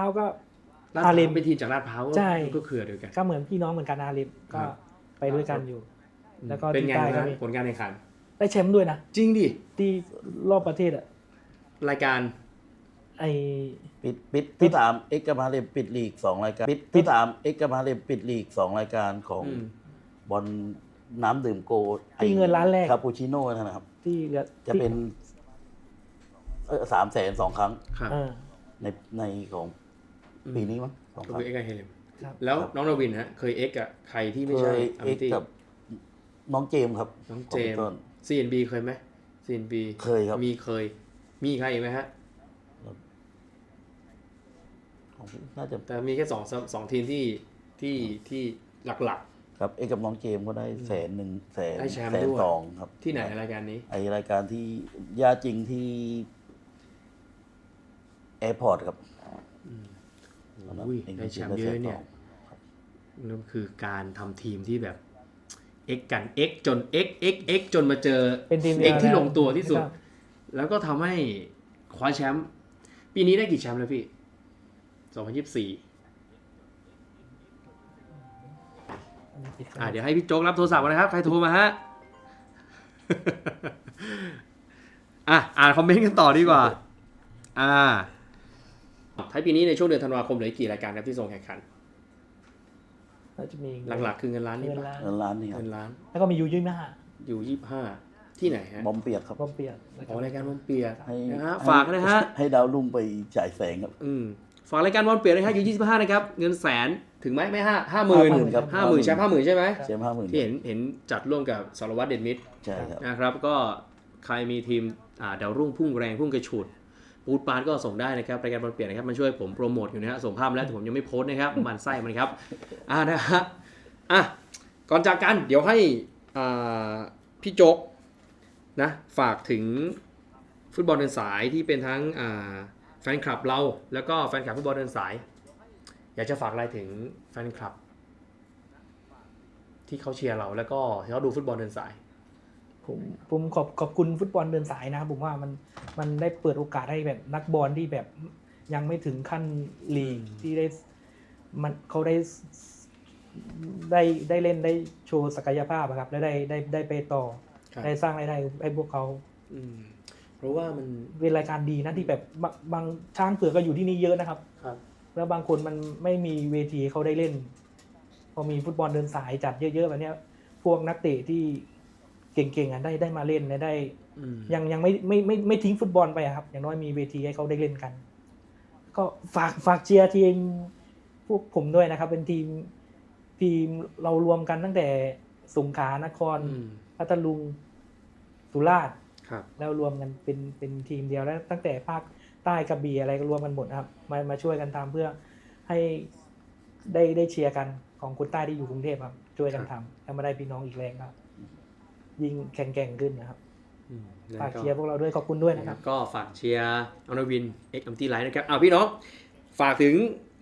าวก็ ลาดพอาร้าวเลมเป็นทีมจากลาดพร้าวก็ใช่ ก็เครือเดียวกันก็เหมือนพี่น้องเหมือนกันอาเลมก็ครับไปด้วยกันอยู่ แล้วก็เป็นไงที่ใต้ก็บ้างมี ผลการแข่งขัน ได้แชมป์ด้วยนะ จริงดิ ที่รอบประเทศอะรายการ ไอ ปิดปิดที่สามเอ็กซ์กมาเลมปิดลีกสองรายการปิดที่สามเอ็กซ์กมาเลมปิดลีกสองรายการของอืม บอลน้ำดื่มโกที่เงินล้านแรก คาปูชิโน่นะครับ ที่เหลือจะเป็นสามแสนสองครั้ง ครับ เออในในของ ปีนี้มั้งสองก็ครั้ง คือเอ็กซ์กับเฮเลมครับ แล้วครับน้องนวินฮะเคยเอ็กซ์กับใครที่ไม่เคใช่ยอัมเอ็กตี้ซ์กับน้องเจมส์ครับน้องเจมขต้น ซีเอ็นบีเคยไหมซีเอ็นบีเคยครับ มีเคย มีใครอีกไหมฮะ ของน่าจะแต่มีแค่สองสสองทีมที่ที่ที่หลัก ครับเอ็กซ์กับน้องเจมส์ก็ได้แสนหนึ่งแสนได้แชมป์แสนด้วย สองครับๆ ที่ไหนในรายการนี้ ไอรายการที่ยาจริงที่แอร์พอร์ตครับ ตอนนั้นอุ้ยเองได้แชมป์ได้เยแสอะนเนี่สยองนั่นคือการทำทีมที่แบบเอ็กกันเอ็กจนเอ็กเอ็กเอ็กจนมาเจอเป็นทีมเอ็กดียวที่แวลงตัวที่สุดครับแล้วก็ทำให้คว้าแชมป์ปีนี้ได้กี่แชมป์แล้วพี่2024อ่าเดี๋ยวให้พี่โจ๊กรับโทรศัพท์ก่อนนะครับ ใครโทรมาฮะ อะ อ่านคอมเมนต์กันต่อดีกว่า อ่า ท้ายปีนี้ในช่วงเดือนธันวาคมเหลืออีกกี่รายการครับที่ส่งแข่งขันแล้วจะมีหลักๆคือเงินล้านนี่เงินปะล้านเงินล้านนี่ครับเงินล้านแล้วก็มียูยี่ห้าอยู่ยี่ห้าที่ไหนฮะบอมเปียกครับบอมเปียกนะคอ๋รัอบรายการบอลเปียกให้นะฮะให้ฝากนะฮะ ให้ดาวรุ่งไปจ่ายแสงครับ อืมฝากรายการบอลเปียกนะฮะอยู่ยี่สิบห้านะครับเงินแสนถึงไหมไม่ห้าห้าหมื่น50,000ครับ ห้าหมื่นใช่ห้าหมื่นใช่ไหมเชมห้าหมื่นที่เห็นเห็นจัดร่วมกับสารวัตรเด่นมิตร ใช่ครับ นะครับก็ใครมีทีมอ่าดาวรุ่งพุ่งแรงพุ่งกระฉุด ปูดปานก็ส่งได้นะครับรายการบอลเปลี่ยนนะครับมันช่วยผมโปรโมทอยู่นะฮะส่งภาพแล้วแต่ผมยังไม่โพสต์นะครับมันไส้มันครับอ่านะฮะอะก่อนจากกันเดี๋ยวให้อ่าพี่โจ๊กนะฝากถึงฟุตบอลเดินสายที่เป็นทั้งอ่าแฟนคลับเรา แล้วก็แฟนคลับฟุตบอลเดินสาย อยากจะฝากอะไรถึงแฟนคลับ ที่เขาเชียร์เราแล้วก็ที่เขาดูฟุตบอลเดินสาย ผมผมขอบขอบคุณฟุตบอลเดินสายนะครับผมว่ามัน มันได้เปิดโอกาสให้แบบนักบอลที่แบบยังไม่ถึงขั้นลีกที่ได้มันเขาได้ได้ได้เล่นได้โชว์ศักยภาพอะครับ และได้ได้ได้ไปต่อ ครับ ได้สร้างรายได้ให้พวกเขาอืมเพราะว่ามันเป็นรายการดีนะที่แบบบางบางช้างเผือกก็อยู่ที่นี่เยอะนะครับ ครับ แล้วบางคนมันไม่มีเวทีให้เขาได้เล่น พอมีฟุตบอลเดินสายจัดเยอะๆแบบเนี้ย พวกนักเตะที่ เก่งๆอะได้ได้มาเล่นและได้อืมยังยังไม่ไม่ไม่ไม่ทิ้งฟุตบอลไปอะครับ อย่างน้อยมีเวทีให้เขาได้เล่นกัน ก็ฝากฝากเชียร์ทีมพวกผมด้วยนะครับ เป็นทีมทีมเรารวมกันตั้งแต่สงขลานครอืมพัทลุงสุราษฎร์ครับแล้วรวมกันเป็นเป็นทีมเดียวแล้ว ตั้งแต่ภาคใต้กระบี่อะไรก็รวมกันหมดนะครับ มามาช่วยกันทำเพื่อให้ได้ได้เชียร์กันของคนใต้ที่อยู่กรุงเทพครับ ช่วยกันทำแล้วมาได้พี่น้องอีกแรงครับ ยิ่งแข็งแกร่งขึ้นนะครับอืมฝากเชียร์พวกเราด้วยขอบคุณด้วยนะนะคครัรับบก็ฝากเชียร์ออนวินเอ็กอัมตี้ไลท์นะครับอ้าวพี่น้องฝากถึง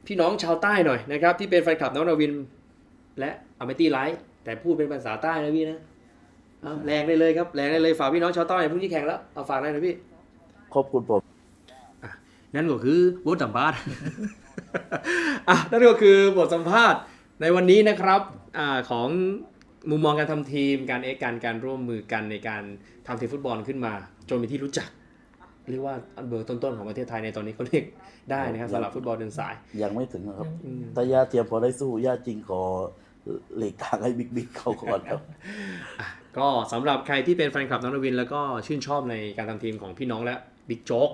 พี่น้องชาวใต้หน่อยนะครับ ที่เป็นแฟนคลับน้องออนวิน และอัมตี้ไลท์แต่พูดเป็นภาษาใต้นะพี่นะเอาแรงได้เลยครับแรงได้เลยฝากพี่น้องชาวใต้พรุ่งนี้แข่งแล้วเอาฝากได้นะพี่ขอบคุณผมนั่นก็คือบทสัมภาษณ์อะนั่นก็คือบทสัมภาษณ์ในวันนี้นะครับอ่าของ มุมมองการทำทีมการเอ็กการการร่วมมือกันในการทำทีมฟุตบอลขึ้นมา จนเป็นที่รู้จัก เรียกว่าเบอร์ต้นๆของประเทศไทยในตอนนี้เขาเรียกได้นะครับสำหรับฟุตบอลเดินสาย ยังไม่ถึงนะครับอืมถ้าย่าเทียมพอได้สู้ย่าจริงขอเหล็กทางให้บิ๊กบิ๊กเขาก่อนครับก็สำหรับใครที่เป็นแฟนคลับน้องนวิน แล้วก็ชื่นชอบในการทำทีมของพี่น้องและบิ๊กโจ๊ก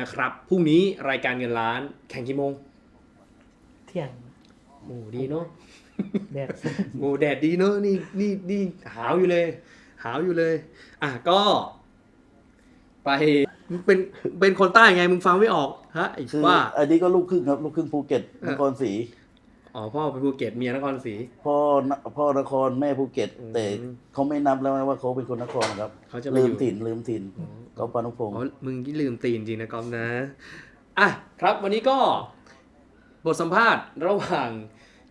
นะครับพรุ่งนี้รายการเงินล้านแข่งกี่โมงเที่ยงโอ้ดีเนาะ แดดโอ้แดดดีเนอะนี่นี่นี่หาวอยู่เลย หาวอยู่เลย อะก็ ไปมึงเป็นเป็นคนใต้ไงมึงฟังไม่ออกฮะไอ้คือว่า อันนี้ก็ลูกครึ่งครับ ลูกครึ่งภูเก็ตนครศรีอ๋อพ่อเป็นภูเก็ตเมียนครศรี พ่อนพ่อนครแม่ภูเก็ต อืมแต่เขาไม่นับแล้วนะว่าเขาเป็นคนนครครับเขาจะไปลือมยู่ถิ่นลืมถิ่นเขาปานุพงศ์อ๋อมึงที่ลืมตีนจริงนะกอมนะ อะครับวันนี้ก็บทสัมภาษณ์ระหว่าง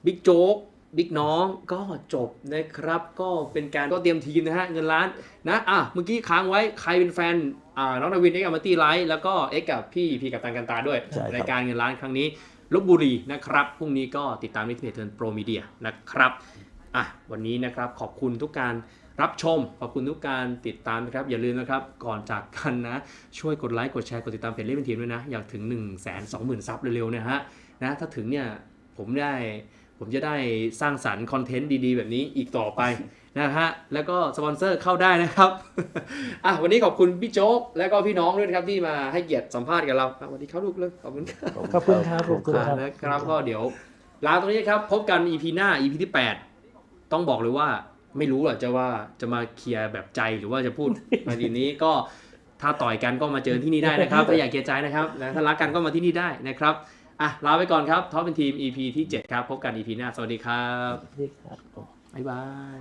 บิ๊กโจ๊ก บิ๊กน้องก็จบนะครับ ก็เป็นการก็เตรียมทีมนะฮะเงินล้านนะอะเมื่อกี้ค้างไว้ใครเป็นแฟนอ่าน้องนาวินเอ็กซ์อัมตี้ไลท์แล้วก็เอ็กซ์กับพี่พีกับตันกันตาด้วยใช่ครายรับการเงินล้านครั้งนี้ลบบุรีนะครับพรุ่งนี้ก็ติดตามในเพจเทิร์นโปรมีเดียนะครับอะวันนี้นะครับขอบคุณทุกการรับชม ขอบคุณทุกการติดตามนะครับ อย่าลืมนะครับ ก่อนจากกันนะ ช่วยกดไลค์กดแชร์กดติดตามเพจเล่นเป็นทีมด้วยนะ อยากถึง 1 2 0 0 0 0ซับเร็วๆนะฮะนะถ้าถึงเนี่ยผมได้ ผมจะได้สร้างสรรค์คอนเทนต์ดีๆ แบบนี้อีกต่อไปนะฮะ แล้วก็สปอนเซอร์เข้าได้นะครับ อะวันนี้ขอบคุณพี่โจ๊ก และก็พี่น้องด้วยนะครับที่มาให้เกียรติสัมภาษณ์กับเราอะสวัสดีครับลูกเลยขอบคุณครับขอบคุณครับขอบคุณครับนะครับก็เดี๋ยวลาตรงนี้ครับ พบกัน EP หน้า EP ที่ 8 ต้องบอกเลยว่าไม่รู้หรอกจะว่าจะมาเคลียร์แบบใจหรือว่าจะพูดมาทีนี้ก็ถ้าต่อยกันก็มาเจอที่นี่ได้นะครับ ถ้าอยากเคลียร์ใจนะครับนะถ้ารักกันก็มาที่นี่ได้นะครับ อะลาไปก่อนครับท็อปเป็นทีม EP ที่ 7 ครับ พบกัน EP หน้า สวัสดีครับนี่ครับบ๊ายบาย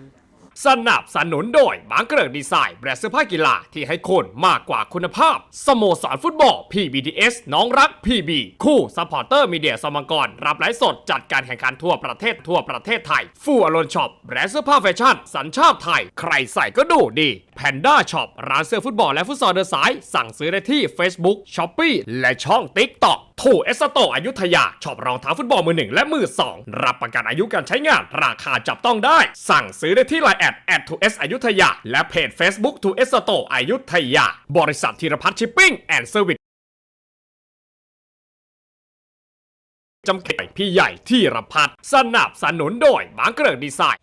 สนับสนุนโดยบางเกริกดีไซน์แบรนด์เสื้อผ้ากีฬาที่ให้คุณมากกว่าคุณภาพ สโมสรฟุตบอล PBTS น้องรัก PB คู่ซัพพอร์เตอร์มีเดียสมกร รับไลฟ์สดจัดการแข่งขันทั่วประเทศทั่วประเทศไทย ฟูอลอนช็อปแบรนด์เสื้อผ้าแฟชั่น สัญชาติไทย ใครใส่ก็ดูดีแพนด้าช็อปร้านเสื้อฟุตบอลและฟุตซอลเดินสาย สั่งซื้อได้ที่ Facebook s h o p e e และช่อง TikTok ถูเอสโตอยุธยาช็อปรองเท้าฟุตบอลมือหนึ่งและมือสองรับประกันอายุการใช้งาน ราคาจับต้องได้ สั่งซื้อได้ที่ไลน์แอดแอดทูเอสอยุธยาและเพจ Facebook ทูเอสโตอยุธยา บริษัทธีรพัฒน์ชิปปิ้งแอนด์เซอร์วิสจำกัดพี่ใหญ่ที่รพัฒน์สนับสนุนโดยบางเกริกดีไซน์